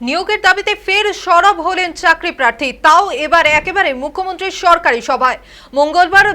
নিয়োগের দাবিতে ফের সরব হলেন চাকরি প্রার্থী। তাও এবার একেবারে মুখ্যমন্ত্রীর সরকারি সভায়। মঙ্গলবার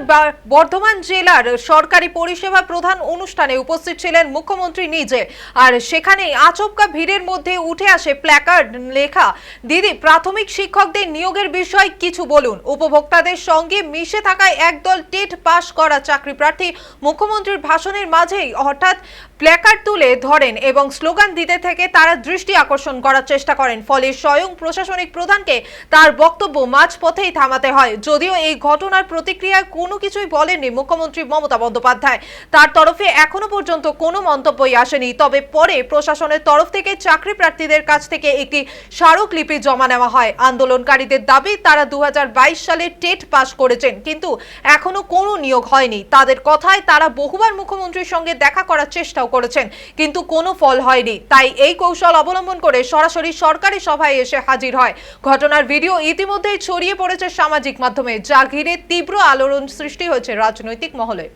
বর্ধমান জেলার সরকারি পরিষেবা প্রধান অনুষ্ঠানে উপস্থিত ছিলেন মুখ্যমন্ত্রী নিজে। আর সেখানে আচমকা ভিড়ের মধ্যে উঠে আসে প্ল্যাকার্ড লেখা, দিদি, প্রাথমিক শিক্ষকদের নিয়োগের বিষয় কিছু বলুন। উপভোক্তাদের সঙ্গে মিশে থাকায় একদল টেট পাশ করা চাকরি প্রার্থী মুখ্যমন্ত্রীর ভাষণের মাঝেই হঠাৎ প্ল্যাকার্ড তুলে ধরেন এবং স্লোগান দিতে থেকে তারা দৃষ্টি আকর্ষণ করার চেষ্টা করেন, ফলে স্বয়ং প্রশাসনিক প্রধানকে তার বক্তব্য মাঝপথেই থামাতে হয়। যদিও এই ঘটনার প্রতিক্রিয়ায় কোনো কিছুই বলেননি মুখ্যমন্ত্রী মমতা বন্দ্যোপাধ্যায়। তার তরফে এখনও পর্যন্ত কোনো মন্তব্যই আসেনি। তবে পরে প্রশাসনের তরফ থেকে চাকরি প্রার্থীদের কাছ থেকে একটি স্মারকলিপি জমা নেওয়া হয়। আন্দোলনকারীদের দাবি, তারা দু হাজার বাইশ সালে টেট পাস করেছেন, কিন্তু এখনও কোনো নিয়োগ হয়নি। তাদের কথায় তারা বহুবার মুখ্যমন্ত্রীর সঙ্গে দেখা করার চেষ্টাও করেছেন, কিন্তু কোনো ফল হয়নি। তাই এই কৌশল অবলম্বন করে সরাসরি সরকারি সভায় এসে হাজির হয়। ঘটনার ভিডিও ইতিমধ্যেই ছড়িয়ে পড়েছে সামাজিক মাধ্যমে, যা ঘিরে তীব্র আলোড়ন সৃষ্টি হয়েছে রাজনৈতিক মহলে।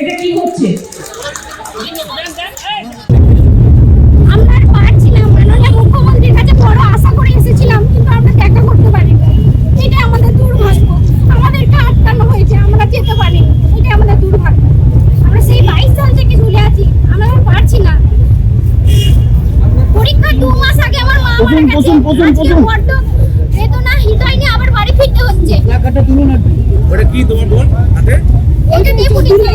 এটা কি হচ্ছে মারা গেছে আজকে বড্ড বেদনা হৃদয় নিয়ে আবার বাড়ি ফিরতে হচ্ছে। টাকাটা তুলো না ওটা কি তোমার বোন? হাতে? এটা ডেপুটেশনটা